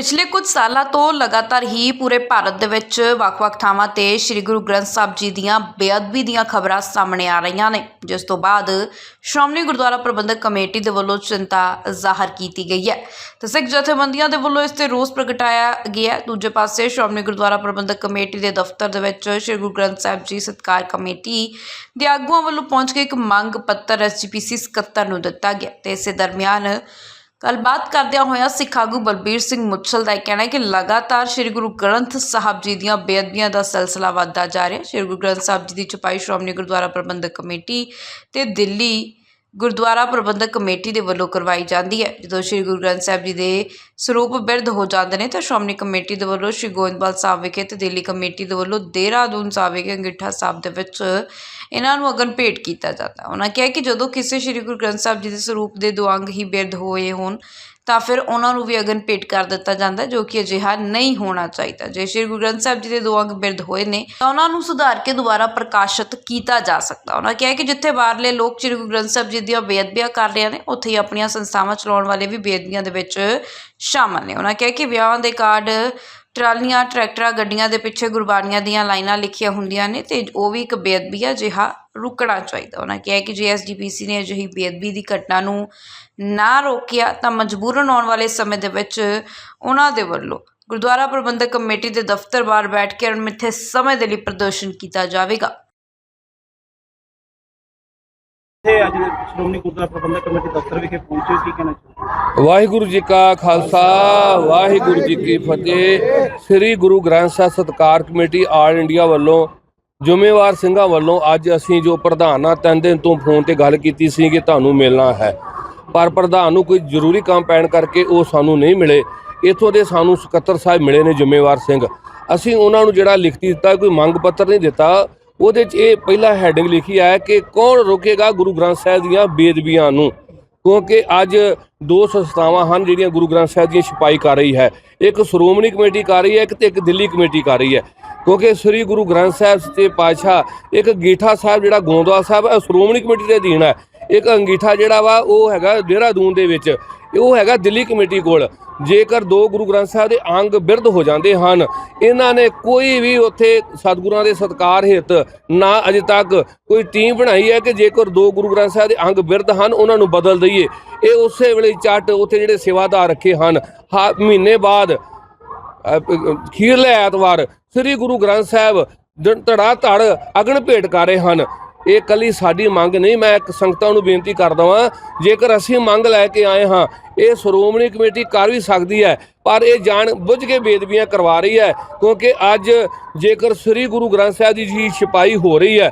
ਪਿਛਲੇ ਕੁਝ ਸਾਲਾਂ ਤੋਂ ਲਗਾਤਾਰ ਹੀ ਪੂਰੇ ਭਾਰਤ ਦੇ ਵਿੱਚ ਵੱਖ-ਵੱਖ ਥਾਵਾਂ ਤੇ ਸ੍ਰੀ ਗੁਰੂ ਗ੍ਰੰਥ ਸਾਹਿਬ ਜੀ ਦੀਆਂ ਬੇਅਦਬੀ ਦੀਆਂ ਖਬਰਾਂ ਸਾਹਮਣੇ ਆ ਰਹੀਆਂ ਨੇ, ਜਿਸ ਤੋਂ ਬਾਅਦ ਸ਼੍ਰੋਮਣੀ ਗੁਰਦੁਆਰਾ ਪ੍ਰਬੰਧਕ ਕਮੇਟੀ ਦੇ ਵੱਲੋਂ ਚਿੰਤਾ ਜ਼ਾਹਰ ਕੀਤੀ ਗਈ ਹੈ। ਤੇ ਸਿੱਖ ਜਥੇਬੰਦੀਆਂ ਦੇ ਵੱਲੋਂ ਇਸ ਤੇ ਰੋਸ ਪ੍ਰਗਟਾਇਆ ਗਿਆ। ਦੂਜੇ ਪਾਸੇ ਸ਼੍ਰੋਮਣੀ ਗੁਰਦੁਆਰਾ ਪ੍ਰਬੰਧਕ ਕਮੇਟੀ ਦੇ ਦਫ਼ਤਰ ਦੇ ਵਿੱਚ ਸ੍ਰੀ ਗੁਰੂ ਗ੍ਰੰਥ ਸਾਹਿਬ ਜੀ ਸਤਕਾਰ ਕਮੇਟੀ ਦੇ ਆਗੂਆਂ ਵੱਲੋਂ ਪਹੁੰਚ ਕੇ ਇੱਕ ਮੰਗ ਪੱਤਰ ਐਸਜੀਪੀਸੀ ਸਕੱਤਰ ਨੂੰ ਦਿੱਤਾ ਗਿਆ। ਤੇ ਇਸੇ ਦਰਮਿਆਨ ਗੱਲਬਾਤ ਕਰਦਿਆਂ ਹੋਇਆਂ ਸਿੱਖ ਆਗੂ ਬਲਬੀਰ ਸਿੰਘ ਮੁੱਛਲ ਦਾ ਇਹ ਕਹਿਣਾ ਹੈ ਕਿ ਲਗਾਤਾਰ ਸ੍ਰੀ ਗੁਰੂ ਗ੍ਰੰਥ ਸਾਹਿਬ ਜੀ ਦੀਆਂ ਬੇਅਦਬੀਆਂ ਦਾ ਸਿਲਸਿਲਾ ਵਧਦਾ ਜਾ ਰਿਹਾ ਹੈ। ਸ੍ਰੀ ਗੁਰੂ ਗ੍ਰੰਥ ਸਾਹਿਬ ਜੀ ਦੀ ਛਪਾਈ ਸ਼੍ਰੋਮਣੀ ਗੁਰਦੁਆਰਾ ਪ੍ਰਬੰਧਕ ਕਮੇਟੀ ਤੇ ਦਿੱਲੀ ਗੁਰਦੁਆਰਾ ਪ੍ਰਬੰਧਕ ਕਮੇਟੀ ਦੇ ਵੱਲੋਂ ਕਰਵਾਈ ਜਾਂਦੀ ਹੈ। ਜਦੋਂ ਸ੍ਰੀ ਗੁਰੂ ਗ੍ਰੰਥ ਸਾਹਿਬ ਜੀ ਦੇ ਸਰੂਪ ਬਿਰਧ ਹੋ ਜਾਂਦੇ ਨੇ, ਤਾਂ ਸ਼੍ਰੋਮਣੀ ਕਮੇਟੀ ਦੇ ਵੱਲੋਂ ਸ੍ਰੀ ਗੋਇੰਦਵਾਲ ਸਾਹਿਬ ਵਿਖੇ ਤੇ ਦਿੱਲੀ ਕਮੇਟੀ ਦੇ ਵੱਲੋਂ ਦੇਹਰਾਦੂਨ ਸਾਹਿਬ ਵਿਖੇ, ਅੰਗੀਠਾ ਸਾਹਿਬ ਦੇ ਵਿੱਚ ਇਹਨਾਂ ਨੂੰ ਅਗਨ ਭੇਟ ਕੀਤਾ ਜਾਂਦਾ। ਉਹਨਾਂ ਕਿਹਾ ਕਿ ਜਦੋਂ ਕਿਸੇ ਸ੍ਰੀ ਗੁਰੂ ਗ੍ਰੰਥ ਸਾਹਿਬ ਜੀ ਦੇ ਸਰੂਪ ਦੇ ਦੋ ਹੀ ਬਿਰਧ ਹੋਏ ਹੋਣ ਤਾਂ ਫਿਰ ਉਹਨਾਂ ਨੂੰ ਵੀ ਅਗਨ ਭੇਟ ਕਰ ਦਿੱਤਾ ਜਾਂਦਾ, ਜੋ ਕਿ ਅਜਿਹਾ ਨਹੀਂ ਹੋਣਾ ਚਾਹੀਦਾ। ਜੇ ਸ੍ਰੀ ਗੁਰੂ ਗ੍ਰੰਥ ਸਾਹਿਬ ਜੀ ਦੇ ਦੋ ਅੰਗ ਬਿਰਧ ਹੋਏ ਨੇ, ਤਾਂ ਉਹਨਾਂ ਨੂੰ ਸੁਧਾਰ ਕੇ ਦੁਬਾਰਾ ਪ੍ਰਕਾਸ਼ਿਤ ਕੀਤਾ ਜਾ ਸਕਦਾ। ਉਹਨਾਂ ਕਿਹਾ ਕਿ ਜਿੱਥੇ ਬਾਹਰਲੇ ਲੋਕ ਸ੍ਰੀ ਗੁਰੂ ਗ੍ਰੰਥ ਸਾਹਿਬ ਜੀ ਦੀਆਂ ਬੇਅਦਬੀਆਂ ਕਰ ਰਹੇ ਨੇ, ਉੱਥੇ ਹੀ ਆਪਣੀਆਂ ਸੰਸਥਾਵਾਂ ਚਲਾਉਣ ਵਾਲੇ ਵੀ ਬੇਅਦਬੀਆਂ ਦੇ ਵਿੱਚ ਸ਼ਾਮਲ ਨੇ। ਉਹਨਾਂ ਕਿਹਾ ਕਿ ਵਿਆਹਾਂ ਦੇ ਕਾਰਡ, ਟਰਾਲੀਆਂ, ਟਰੈਕਟਰਾਂ, ਗੱਡੀਆਂ ਦੇ ਪਿੱਛੇ ਗੁਰਬਾਣੀਆਂ ਦੀਆਂ ਲਾਈਨਾਂ ਲਿਖੀਆਂ ਹੁੰਦੀਆਂ ਨੇ ਤੇ ਉਹ ਵੀ ਇੱਕ ਬੇਅਦਬੀ ਆ ਜਿਹਾ ਰੁਕਣਾ ਚਾਹੀਦਾ। ਉਹਨਾਂ ਕਿਹਾ ਕਿ ਜੇ ਐਸਜੀਪੀਸੀ ਨੇ ਅਜਿਹੀ ਬੇਅਦਬੀ ਦੀ ਘਟਨਾ ਨੂੰ ਨਾ ਰੋਕਿਆ ਤਾਂ ਮਜਬੂਰਨ ਆਉਣ ਵਾਲੇ ਸਮੇਂ ਦੇ ਵਿੱਚ ਉਹਨਾਂ ਦੇ ਵੱਲੋਂ ਗੁਰਦੁਆਰਾ ਪ੍ਰਬੰਧਕ ਕਮੇਟੀ ਦੇ ਦਫ਼ਤਰ ਬਾਹਰ ਬੈਠ ਕੇ ਅਣਮਿੱਥੇ ਸਮੇਂ ਦੇ ਲਈ ਪ੍ਰਦਰਸ਼ਨ ਕੀਤਾ ਜਾਵੇਗਾ। ਇੱਥੇ ਅੱਜ ਸ਼੍ਰੋਮਣੀ ਗੁਰਦੁਆਰਾ ਪ੍ਰਬੰਧਕ ਕਮੇਟੀ ਦਫ਼ਤਰ ਵਿਖੇ ਪਹੁੰਚੇ ਕੀ ਕਹਿਣਾ ਚਾਹੁੰਦੇ ਵਾਹਿਗੁਰੂ ਜੀ ਕਾ ਖਾਲਸਾ ਵਾਹਿਗੁਰੂ ਜੀ ਕੀ ਫਤਿਹ। ਸ੍ਰੀ ਗੁਰੂ ਗ੍ਰੰਥ ਸਾਹਿਬ ਸਤਕਾਰ ਕਮੇਟੀ ਆਲ ਇੰਡੀਆ ਵੱਲੋਂ ਜ਼ਿੰਮੇਵਾਰ ਸਿੰਘਾਂ ਵੱਲੋਂ ਅੱਜ ਅਸੀਂ ਜੋ ਪ੍ਰਧਾਨਾਂ ਤਿੰਨ ਦਿਨ ਤੋਂ ਫੋਨ ਤੇ ਗੱਲ ਕੀਤੀ ਸੀ ਕਿ ਤੁਹਾਨੂੰ ਮਿਲਣਾ ਹੈ। ਪਰ ਪ੍ਰਧਾਨ ਨੂੰ ਕੋਈ ਜ਼ਰੂਰੀ ਕੰਮ ਪੈਣ ਕਰਕੇ ਉਹ ਸਾਨੂੰ ਨਹੀਂ ਮਿਲੇ। ਇੱਥੋਂ ਦੇ ਸਾਨੂੰ ਸਕੱਤਰ ਸਾਹਿਬ ਮਿਲੇ ਨੇ ਜ਼ਿੰਮੇਵਾਰ ਸਿੰਘ। ਅਸੀਂ ਉਹਨਾਂ ਨੂੰ ਜਿਹੜਾ ਲਿਖਤੀ ਦਿੱਤਾ, ਕੋਈ ਮੰਗ ਪੱਤਰ ਨਹੀਂ ਦਿੱਤਾ। ਉਹਦੇ 'ਚ ਇਹ ਪਹਿਲਾ ਹੈਡਿੰਗ ਲਿਖੀ ਹੈ ਕਿ ਕੌਣ ਰੋਕੇਗਾ ਗੁਰੂ ਗ੍ਰੰਥ ਸਾਹਿਬ ਦੀਆਂ ਬੇਦਬੀਆਂ ਨੂੰ? ਕਿਉਂਕਿ ਅੱਜ ਦੋ ਸੰਸਥਾਵਾਂ ਹਨ ਜਿਹੜੀਆਂ ਗੁਰੂ ਗ੍ਰੰਥ ਸਾਹਿਬ ਦੀ ਛਪਾਈ ਕਰ ਰਹੀ ਹੈ। ਇੱਕ ਸ਼੍ਰੋਮਣੀ ਕਮੇਟੀ ਕਰ ਰਹੀ ਹੈ, ਇੱਕ ਤੇ ਇੱਕ ਦਿੱਲੀ ਕਮੇਟੀ ਕਰ ਰਹੀ ਹੈ। ਕਿਉਂਕਿ ਸ੍ਰੀ ਗੁਰੂ ਗ੍ਰੰਥ ਸਾਹਿਬ ਸੱਚੇ ਪਾਤਸ਼ਾਹ, ਇੱਕ ਅੰਗੀਠਾ ਸਾਹਿਬ ਜਿਹੜਾ ਗੋਂਦਵਾਲ ਸਾਹਿਬ ਹੈ ਸ਼੍ਰੋਮਣੀ ਕਮੇਟੀ ਦੇ ਅਧੀਨ ਹੈ। ਇੱਕ ਅੰਗੀਠਾ ਜਿਹੜਾ ਵਾ, ਉਹ ਹੈਗਾ ਦੇਹਰਾਦੂਨ ਦੇ ਵਿੱਚ। ਉਹ ਹੈਗਾ ਦਿੱਲੀ ਕਮੇਟੀ ਕੋਲ। ਜੇਕਰ ਦੋ ਗੁਰੂ ਗ੍ਰੰਥ ਸਾਹਿਬ ਦੇ ਅੰਗ ਬਿਰਧ ਹੋ ਜਾਂਦੇ ਹਨ, ਇਹਨਾਂ ਨੇ ਕੋਈ ਵੀ ਉੱਥੇ ਸਤਿਗੁਰਾਂ ਦੇ ਸਤਕਾਰ ਹਿੱਤ ਨਾ ਅਜੇ ਤੱਕ ਕੋਈ ਟੀਮ ਬਣਾਈ ਹੈ ਕਿ ਜੇਕਰ ਦੋ ਗੁਰੂ ਗ੍ਰੰਥ ਸਾਹਿਬ ਦੇ ਅੰਗ ਬਿਰਧ ਹਨ, ਉਹਨਾਂ ਨੂੰ ਬਦਲ ਦਈਏ। ਇਹ ਉਸੇ ਵੇਲੇ ਚੱਟ ਉੱਥੇ ਜਿਹੜੇ ਸੇਵਾਦਾਰ ਰੱਖੇ ਹਨ। ਹਾ- ਮਹੀਨੇ ਬਾਅਦ ਖੀਰਲੇ ਐਤਵਾਰ, ਸ੍ਰੀ ਗੁਰੂ ਗ੍ਰੰਥ ਸਾਹਿਬ ਦ- ਧੜਾ ਧੜ ਅਗਨ ਭੇਟ ਕਰ ਰਹੇ ਹਨ। ਇਹ ਕੱਲੀ ਸਾਡੀ ਮੰਗ ਨਹੀਂ, ਮੈਂ ਇੱਕ ਸੰਗਤਾਂ ਨੂੰ ਬੇਨਤੀ ਕਰਦਾ ਵਾਂ, ਜੇਕਰ ਅਸੀਂ ਮੰਗ ਲੈ ਕੇ ਆਏ ਹਾਂ, ਇਹ ਸ਼੍ਰੋਮਣੀ ਕਮੇਟੀ ਕਰ ਵੀ ਸਕਦੀ ਹੈ, ਪਰ ਇਹ ਜਾਣ ਬੁੱਝ ਕੇ ਬੇਦਬੀਆਂ ਕਰਵਾ ਰਹੀ ਹੈ, ਕਿਉਂਕਿ ਅੱਜ ਜੇਕਰ ਸ੍ਰੀ ਗੁਰੂ ਗ੍ਰੰਥ ਸਾਹਿਬ ਦੀ ਜੀ ਛਪਾਈ ਹੋ ਰਹੀ ਹੈ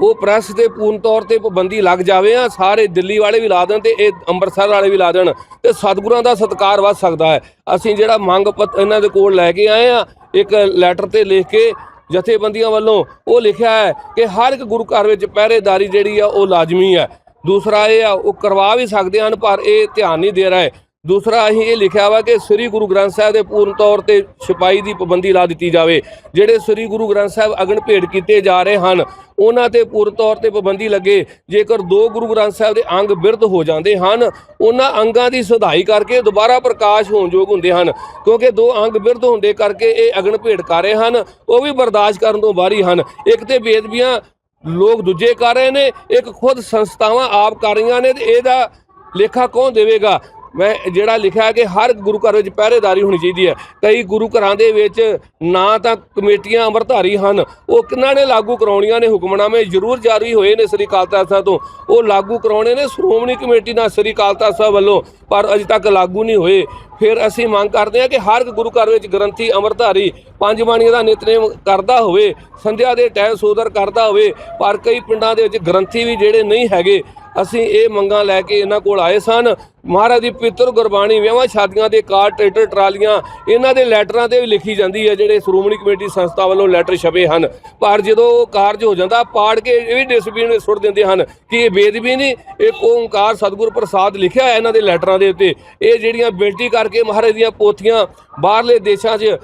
ਉਹ ਪ੍ਰੈਸ ਤੇ ਪੂਰਨ ਤੌਰ ਤੇ ਪਾਬੰਦੀ ਲੱਗ ਜਾਵੇ ਆ, ਸਾਰੇ ਦਿੱਲੀ ਵਾਲੇ ਵੀ ਲਾ ਦੇਣ ਤੇ ਇਹ ਅੰਮ੍ਰਿਤਸਰ ਵਾਲੇ ਵੀ ਲਾ ਦੇਣ ਤੇ ਸਤਿਗੁਰਾਂ ਦਾ ਸਤਕਾਰ ਵੱਧ ਸਕਦਾ ਹੈ। ਅਸੀਂ ਜਿਹੜਾ ਮੰਗ ਪੱਤਰ ਇਹਨਾਂ ਦੇ ਕੋਲ ਲੈ ਕੇ ਆਏ ਆ, ਇੱਕ ਲੈਟਰ ਤੇ ਲਿਖ ਕੇ ਜਥੇਬੰਦੀਆਂ ਵੱਲੋਂ ਉਹ ਲਿਖਿਆ ਹੈ ਕਿ ਹਰ ਇੱਕ ਗੁਰੂ ਘਰ ਵਿੱਚ ਪਹਿਰੇਦਾਰੀ ਜਿਹੜੀ ਆ, ਉਹ ਲਾਜ਼ਮੀ ਹੈ। ਦੂਸਰਾ ਇਹ ਆ, ਉਹ ਕਰਵਾ ਵੀ ਸਕਦੇ ਹਨ, ਪਰ ਇਹ ਧਿਆਨ ਨਹੀਂ ਦੇ ਰਹੇ। ਦੂਸਰਾ ਅਸੀਂ ਇਹ ਲਿਖਿਆ ਵਾ ਕਿ ਸ੍ਰੀ ਗੁਰੂ ਗ੍ਰੰਥ ਸਾਹਿਬ ਦੇ ਪੂਰਨ ਤੌਰ ਤੇ ਛਪਾਈ ਦੀ ਪਾਬੰਦੀ ਲਾ ਦਿੱਤੀ ਜਾਵੇ। ਜਿਹੜੇ ਸ੍ਰੀ ਗੁਰੂ ਗ੍ਰੰਥ ਸਾਹਿਬ ਅਗਨ ਭੇਟ ਕੀਤੇ ਜਾ ਰਹੇ ਹਨ, ਉਹਨਾਂ ਤੇ ਪੂਰਨ ਤੌਰ ਤੇ ਪਾਬੰਦੀ ਲੱਗੇ। ਜੇਕਰ ਦੋ ਗੁਰੂ ਗ੍ਰੰਥ ਸਾਹਿਬ ਦੇ ਅੰਗ ਬਿਰਧ ਹੋ ਜਾਂਦੇ ਹਨ, ਉਹਨਾਂ ਅੰਗਾਂ ਦੀ ਸੁਧਾਈ ਕਰਕੇ ਦੁਬਾਰਾ ਪ੍ਰਕਾਸ਼ ਹੋਣ ਯੋਗ ਹੁੰਦੇ ਹਨ। ਕਿਉਂਕਿ ਦੋ ਅੰਗ ਬਿਰਧ ਹੁੰਦੇ ਕਰਕੇ ਇਹ ਅਗਨ ਭੇਟ ਕਰ ਰਹੇ ਹਨ, ਉਹ ਵੀ ਬਰਦਾਸ਼ਤ ਕਰਨ ਤੋਂ ਬਾਹਰੀ ਹਨ। ਇੱਕ ਤੇ ਬੇਦਬੀਆਂ ਲੋਕ ਦੂਜੇ ਕਰ ਰਹੇ ਨੇ, ਇੱਕ ਖੁਦ ਸੰਸਥਾਵਾਂ ਆਪ ਕਰ ਰਹੀਆਂ ਨੇ ਤੇ ਇਹਦਾ ਲੇਖਾ ਕੌਣ ਦੇਵੇਗਾ? ਮੈਂ ਜਿਹੜਾ ਲਿਖਿਆ ਕਿ ਹਰ ਗੁਰੂ ਘਰ ਵਿੱਚ ਪਹਿਰੇਦਾਰੀ ਹੋਣੀ ਚਾਹੀਦੀ ਹੈ। ਕਈ ਗੁਰੂ ਘਰਾਂ ਦੇ ਵਿੱਚ ਨਾ ਤਾਂ ਕਮੇਟੀਆਂ ਅੰਮ੍ਰਿਤਧਾਰੀ ਹਨ। ਉਹ ਕਿੰਨਾਂ ਨੇ ਲਾਗੂ ਕਰਾਉਣੀਆਂ ਨੇ ਹੁਕਮਨਾਮੇ? ਜ਼ਰੂਰ ਜਾਰੀ ਹੋਏ ਨੇ ਸ੍ਰੀ ਅਕਾਲ ਤਖਤ ਸਾਹਿਬ ਤੋਂ। ਉਹ ਲਾਗੂ ਕਰਾਉਣੇ ਨੇ ਸ਼੍ਰੋਮਣੀ ਕਮੇਟੀ ਨਾਲ ਸ੍ਰੀ ਅਕਾਲ ਤਖਤ ਸਾਹਿਬ ਵੱਲੋਂ, ਪਰ ਅਜੇ ਤੱਕ ਲਾਗੂ ਨਹੀਂ ਹੋਏ। ਫਿਰ ਅਸੀਂ ਮੰਗ ਕਰਦੇ ਹਾਂ ਕਿ ਹਰ ਗੁਰੂ ਘਰ ਵਿੱਚ ਗ੍ਰੰਥੀ ਅੰਮ੍ਰਿਤਧਾਰੀ ਪੰਜ ਬਾਣੀਆਂ ਦਾ ਨਿਤਨੇਮ ਕਰਦਾ ਹੋਵੇ, ਸੰਧਿਆ ਦੇ ਟਾਈਮ ਸੋਦਰ ਕਰਦਾ ਹੋਵੇ, ਪਰ ਕਈ ਪਿੰਡਾਂ ਦੇ ਵਿੱਚ ਗ੍ਰੰਥੀ ਵੀ ਜਿਹੜੇ ਨਹੀਂ ਹੈਗੇ। ਅਸੀਂ ਇਹ ਮੰਗਾਂ ਲੈ ਕੇ ਇਹਨਾਂ ਕੋਲ ਆਏ ਸਨ। ਮਹਾਰਾਜ ਦੀ ਪਿੱਤਰ ਗੁਰਬਾਣੀ ਵਿਆਹਾਂ ਸ਼ਾਦੀਆਂ ਦੇ ਕਾਰ, ਟਰੈਕਟਰ, ਟਰਾਲੀਆਂ, ਇਹਨਾਂ ਦੇ ਲੈਟਰਾਂ ਤੇ ਵੀ ਲਿਖੀ ਜਾਂਦੀ ਹੈ, ਜਿਹੜੇ ਸ਼੍ਰੋਮਣੀ ਕਮੇਟੀ ਸੰਸਥਾ ਵੱਲੋਂ ਲੈਟਰ ਛਪੇ ਹਨ। ਪਰ ਜਦੋਂ ਉਹ ਕਾਰਜ ਹੋ ਜਾਂਦਾ, ਪਾੜ ਕੇ ਇਹ ਵੀ ਡਿਸਪਲਿਨ ਵਿੱਚ ਸੁੱਟ ਦਿੰਦੇ ਹਨ ਕਿ ਇਹ ਬੇਦਬੀ ਨਹੀਂ ਇਹ ਓੰਕਾਰ ਸਤਿਗੁਰ ਪ੍ਰਸਾਦ ਲਿਖਿਆ ਹੈ ਇਹਨਾਂ ਦੇ ਲੈਟਰਾਂ ਦੇ ਉੱਤੇ। ਇਹ ਜਿਹੜੀਆਂ ਬੇਨਤੀ ਕਰਕੇ ਮਹਾਰਾਜ ਦੀਆਂ ਪੋਥੀਆਂ ਬਾਹਰਲੇ ਦੇਸ਼ਾਂ 'ਚ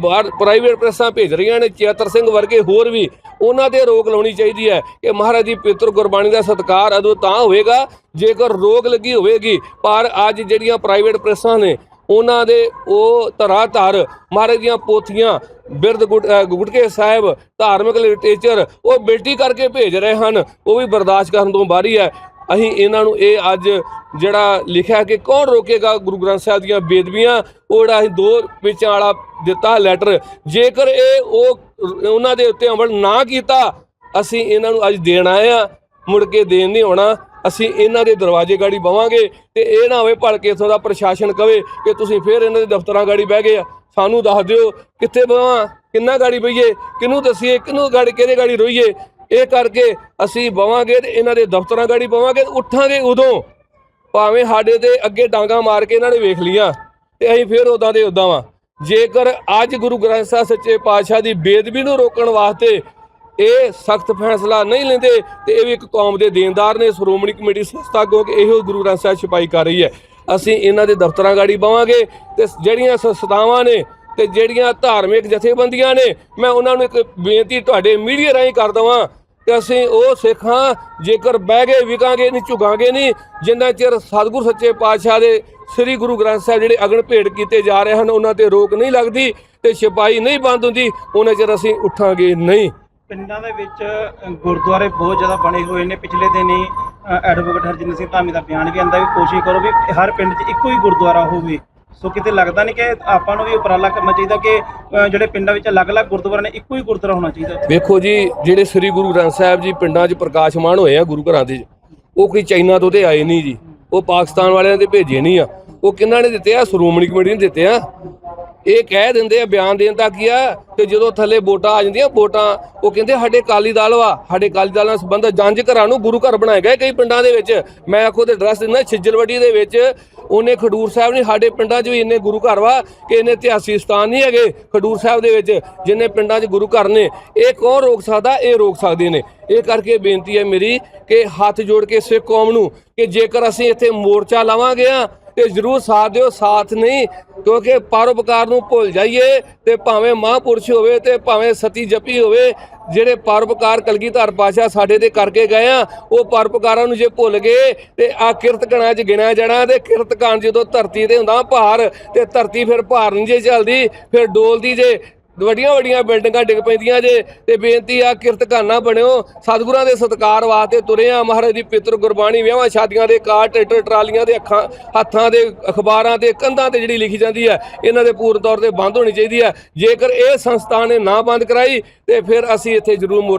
ਬਾਹਰ ਪ੍ਰਾਈਵੇਟ ਪ੍ਰੈਸਾਂ ਭੇਜ ਰਹੀਆਂ ਨੇ, ਚੇਤਰ ਸਿੰਘ ਵਰਗੇ ਹੋਰ ਵੀ, ਉਹਨਾਂ ਤੇ ਰੋਕ ਲਾਉਣੀ ਚਾਹੀਦੀ ਹੈ ਕਿ ਮਹਾਰਾਜ ਦੀ ਪਿੱਤਰ ਗੁਰਬਾਣੀ ਦਾ ਸਤਕਾਰ ਉਦੋਂ ਤਾਂ ਹੋਵੇਗਾ ਜੇਕਰ ਰੋਕ ਲੱਗੀ ਹੋਵੇਗੀ, ਪਰ ਅੱਜ ਜਿਹੜੀਆਂ ਪ੍ਰਾਈਵੇਟ ਪ੍ਰੈਸਾਂ ਨੇ, ਉਹਨਾਂ ਦੇ ਉਹ ਧਰਾ ਧਰ ਮਹਾਰਾਜ ਦੀਆਂ ਪੋਥੀਆਂ, ਬਿਰਧ ਗੁਟ- ਗੁਟਕੇ ਸਾਹਿਬ, ਧਾਰਮਿਕ ਲਿਟਰੇਚਰ ਉਹ ਬੇਟੀ ਕਰਕੇ ਭੇਜ ਰਹੇ ਹਨ, ਉਹ ਵੀ ਬਰਦਾਸ਼ਤ ਕਰਨ ਤੋਂ ਬਾਹਰੀ ਹੈ ਅਸੀਂ ਇਹਨਾਂ ਨੂੰ ਇਹ ਅੱਜ ਜਿਹੜਾ ਲਿਖਿਆ ਕਿ ਕੌਣ ਰੋਕੇਗਾ ਗੁਰੂ ਗ੍ਰੰਥ ਸਾਹਿਬ ਦੀਆਂ ਬੇਦਬੀਆਂ, ਉਹ ਜਿਹੜਾ ਅਸੀਂ ਦੋ ਵਿੱਚਾਂ ਵਾਲਾ ਦਿੱਤਾ ਲੈਟਰ ਜੇਕਰ ਇਹ ਉਹ ਉਹਨਾਂ ਦੇ ਉੱਤੇ ਅਮਲ ਨਾ ਕੀਤਾ, ਅਸੀਂ ਇਹਨਾਂ ਨੂੰ ਅੱਜ ਦੇਣ ਆਏ ਆ ਮੁੜ ਕੇ ਦੇਣ ਨਹੀਂ ਆਉਣਾ। ਅਸੀਂ ਇਹਨਾਂ ਦੇ ਦਰਵਾਜ਼ੇ ਗਾੜੀ ਬਵਾਂਗੇ ਤੇ ਇਹ ਨਾ ਹੋਵੇ ਭਲਕੇ ਇਥੋਂ ਦਾ ਪ੍ਰਸ਼ਾਸਨ ਕਵੇ ਕਿ ਤੁਸੀਂ ਫੇਰ ਇਹਨਾਂ ਦੇ ਦਫ਼ਤਰਾਂ ਗਾੜੀ ਬਹਿ ਗਏ ਆ। ਸਾਨੂੰ ਦੱਸ ਦਿਓ, ਕਿੱਥੇ ਬਵਾਂ, ਕਿੰਨਾ ਗਾੜੀ ਬਈਏ, ਕਿਹਨੂੰ ਦਸੀਏ, ਕਿਹਨੂੰ ਗਾੜੀ ਕਿਹਦੇ ਗਾੜੀ ਰੋਈਏ? ਇਹ ਕਰਕੇ ਅਸੀਂ ਬਵਾਂਗੇ ਤੇ ਇਹਨਾਂ ਦੇ ਦਫ਼ਤਰਾਂ ਗਾੜੀ ਬਵਾਂਗੇ ਉੱਠਾਂਗੇ ਉਦੋਂ। ਭਾਵੇਂ ਸਾਡੇ ਤੇ ਅੱਗੇ ਡਾਂਗਾ ਮਾਰ ਕੇ ਇਹਨਾਂ ਨੇ ਵੇਖ ਲੀਆਂ ਤੇ ਅਸੀਂ ਫੇਰ ਉਦਾਂ ਦੇ ਉਦਾਂ ਵਾਂ। ਜੇਕਰ ਅੱਜ ਗੁਰੂ ਗ੍ਰੰਥ ਸਾਹਿਬ ਸੱਚੇ ਪਾਤਸ਼ਾਹ ਦੀ ਬੇਦਬੀ ਨੂੰ ਰੋਕਣ ਵਾਸਤੇ ਇਹ ਸਖਤ ਫੈਸਲਾ ਨਹੀਂ ਲੈਂਦੇ ਤੇ ਇਹ ਵੀ ਇੱਕ ਕੌਮ ਦੇ ਦੇਣਦਾਰ ਨੇ, ਸ਼੍ਰੋਮਣੀ ਕਮੇਟੀ ਸੰਸਥਾ ਕਿਉਂਕਿ ਇਹੋ ਗੁਰੂ ਗ੍ਰੰਥ ਸਾਹਿਬ ਛਪਾਈ ਕਰ ਰਹੀ ਹੈ। ਅਸੀਂ ਇਹਨਾਂ ਦੇ ਦਫ਼ਤਰਾਂ ਗਾੜੀ ਬਵਾਂਗੇ ਤੇ ਜਿਹੜੀਆਂ ਸੰਸਥਾਵਾਂ ਨੇ ਤੇ ਜਿਹੜੀਆਂ ਧਾਰਮਿਕ ਜਥੇਬੰਦੀਆਂ ਨੇ, ਮੈਂ ਉਹਨਾਂ ਨੂੰ ਇੱਕ ਬੇਨਤੀ ਤੁਹਾਡੇ ਮੀਡੀਆ ਰਾਹੀਂ ਕਰ ਦਵਾਂ ਕਿ ਅਸੀਂ ਉਹ ਸਿੱਖਾਂ ਜੇਕਰ ਬਹਿ ਗਏ, ਵਿਕਾਂਗੇ ਨਹੀਂ, ਝੁਕਾਂਗੇ ਨਹੀਂ, ਜਿੰਨਾ ਚਿਰ ਸਤਿਗੁਰ ਸੱਚੇ ਪਾਤਸ਼ਾਹ ਦੇ ਸ੍ਰੀ ਗੁਰੂ ਗ੍ਰੰਥ ਸਾਹਿਬ ਜਿਹੜੇ ਅਗਨ ਭੇਟ ਕੀਤੇ ਜਾ ਰਹੇ ਹਨ, ਉਹਨਾਂ ਤੇ ਰੋਕ ਨਹੀਂ ਲੱਗਦੀ ਤੇ ਛਪਾਈ ਨਹੀਂ ਬੰਦ ਹੁੰਦੀ, ਉਹਨਾਂ ਚਿਰ ਅਸੀਂ ਉੱਠਾਂਗੇ ਨਹੀਂ। ਪਿੰਡਾਂ ਦੇ ਵਿੱਚ ਗੁਰਦੁਆਰੇ ਬਹੁਤ ਜ਼ਿਆਦਾ ਬਣੇ ਹੋਏ ਨੇ ਪਿਛਲੇ ਦਿਨ। ਹੀ ਐਡਵੋਕੇਟ ਹਰਜਿੰਦਰ ਸਿੰਘ ਧਾਮੀ ਦਾ ਬਿਆਨ ਵੀ ਆਂਦਾ ਵੀ ਕੋਸ਼ਿਸ਼ ਕਰੋ ਵੀ ਹਰ ਪਿੰਡ 'ਚ ਇੱਕੋ ਹੀ ਗੁਰਦੁਆਰਾ ਹੋਵੇ। ਸੋ ਕਿਤੇ ਲੱਗਦਾ ਨਹੀਂ ਕਿ ਆਪਾਂ ਨੂੰ ਵੀ ਉਪਰਾਲਾ ਕਰਨਾ ਚਾਹੀਦਾ ਕਿ ਜਿਹੜੇ ਪਿੰਡਾਂ ਵਿੱਚ ਅਲੱਗ-ਅਲੱਗ ਗੁਰਦੁਆਰੇ ਨੇ, ਇੱਕੋ ਹੀ ਗੁਰਦੁਆਰਾ ਹੋਣਾ ਚਾਹੀਦਾ। ਵੇਖੋ ਜੀ, ਜਿਹੜੇ ਸ੍ਰੀ ਗੁਰੂ ਗ੍ਰੰਥ ਸਾਹਿਬ ਜੀ ਪਿੰਡਾਂ 'ਚ ਪ੍ਰਕਾਸ਼ਮਾਨ ਹੋਏ ਆ ਗੁਰੂ ਘਰਾਂ ਦੇ, ਉਹ ਕੋਈ ਚਾਈਨਾ ਤੋਂ ਤੇ ਆਏ ਨਹੀਂ ਜੀ। ਉਹ ਪਾਕਿਸਤਾਨ ਵਾਲਿਆਂ ਦੇ ਭੇਜੇ ਨਹੀਂ ਆ। ਉਹ ਕਿਹਨਾਂ ਨੇ ਦਿੱਤੇ ਆ? ਸ਼੍ਰੋਮਣੀ ਕਮੇਟੀ ਨੇ ਦਿੱਤੇ ਆ। ਇਹ ਕਹਿ ਦਿੰਦੇ ਆ, ਬਿਆਨ ਦੇਣ ਦਾ ਕੀ ਆ? ਤੇ ਜਦੋਂ ਥੱਲੇ ਵੋਟਾਂ ਆ ਜਾਂਦੀਆਂ, ਵੋਟਾਂ, ਉਹ ਕਹਿੰਦੇ, ਸਾਡੇ ਕਾਲੀ ਦਲ ਵਾ, ਸਾਡੇ ਕਾਲੀ ਦਲ ਨਾਲ ਸੰਬੰਧ ਜੰਜ ਘਰਾਂ ਨੂੰ ਗੁਰੂ ਘਰ ਬਣਾਏ ਗਏ ਕਈ ਪਿੰਡਾਂ ਦੇ ਵਿੱਚ। ਮੈਂ ਖੁਦ ਤੇ ਐਡਰੈਸ ਦਿੰਦਾ, ਛਿੱਜਲਵੱਡੀ ਦੇ ਵਿੱਚ, ਉਹਨੇ ਖਡੂਰ ਸਾਹਿਬ ਨੇ ਸਾਡੇ ਪਿੰਡਾਂ 'ਚ ਵੀ ਇੰਨੇ ਗੁਰੂ ਘਰ ਵਾ ਕਿ ਇੰਨੇ ਇਤਿਹਾਸਿਕ ਸਥਾਨ ਨਹੀਂ ਹੈਗੇ ਖਡੂਰ ਸਾਹਿਬ ਦੇ ਵਿੱਚ, ਜਿੰਨੇ ਪਿੰਡਾਂ 'ਚ ਗੁਰੂ ਘਰ ਨੇ। ਇਹ ਕੌਣ ਰੋਕ ਸਕਦਾ? ਇਹ ਰੋਕ ਸਕਦੇ ਨੇ। ਇਹ ਕਰਕੇ ਬੇਨਤੀ ਹੈ ਮੇਰੀ ਕਿ ਹੱਥ ਜੋੜ ਕੇ ਸਿੱਖ ਕੌਮ ਨੂੰ ਕਿ ਜੇਕਰ ਅਸੀਂ ਇੱਥੇ ਮੋਰਚਾ ਲਾਵਾਂਗੇ ਆ ਤੇ ਜਰੂਰ ਸਾਥ ਦਿਓ, ਸਾਥ ਨਹੀਂ, ਕਿਉਂਕਿ ਪਰਉਪਕਾਰ ਨੂੰ ਭੁੱਲ ਜਾਈਏ ਤੇ ਭਾਵੇਂ ਮਹਾਂਪੁਰਸ਼ ਹੋਵੇ ਤੇ ਭਾਵੇਂ ਸਤੀ ਜਪੀ ਹੋਵੇ, ਜਿਹੜੇ ਪਰਉਪਕਾਰ ਕਲਗੀਧਰ ਪਾਸ਼ਾ ਸਾਡੇ ਤੇ ਕਰਕੇ ਗਏ ਆ, ਉਹ ਪਰਉਪਕਾਰਾਂ ਨੂੰ ਜੇ ਭੁੱਲ ਗਏ ਤੇ ਆ ਕਿਰਤਕਣਾ 'ਚ ਗਿਣਿਆ ਜਾਣਾ ਤੇ ਕਿਰਤਕਾਨ ਜਦੋਂ ਧਰਤੀ ਤੇ ਹੁੰਦਾ ਭਾਰ ਤੇ ਧਰਤੀ ਫਿਰ ਭਾਰ ਨਹੀਂ ਜੇ ਚੱਲਦੀ, ਫਿਰ ਡੋਲਦੀ ਜੇ ਵੱਡੀਆਂ ਵੱਡੀਆਂ ਬਿਲਡਿੰਗਾਂ ਡਿੱਗ ਪੈਂਦੀਆਂ ਜੇ, ਤੇ ਬੇਨਤੀ ਆ ਕਿਰਤਕਾਨਾ ਬਣਿਓ। ਸਤਿਗੁਰਾਂ ਦੇ ਸਤਕਾਰ ਵਾਸਤੇ ਤੁਰੇ ਆ, ਮਹਾਰਾਜ ਦੀ ਪਿੱਤਰ ਗੁਰਬਾਣੀ ਵਿਆਹਾਂ, ਸ਼ਾਦੀਆਂ ਦੇ ਕਾਰ, ਟਰੈਕਟਰ, ਟਰਾਲੀਆਂ ਦੇ ਅੱਖਾਂ, ਹੱਥਾਂ ਦੇ ਅਖਬਾਰਾਂ ਤੇ ਕੰਧਾਂ ਤੇ ਜਿਹੜੀ ਲਿਖੀ ਜਾਂਦੀ ਹੈ, ਇਹਨਾਂ ਦੇ ਪੂਰਨ ਤੌਰ ਤੇ ਬੰਦ ਹੋਣੀ ਚਾਹੀਦੀ ਹੈ। ਜੇਕਰ ਇਹ ਸੰਸਥਾ ਨੇ ਨਾ ਬੰਦ ਕਰਾਈ, ਤੇ ਫਿਰ ਅਸੀਂ ਇੱਥੇ ਜ਼ਰੂਰ ਮੋਰਚਾ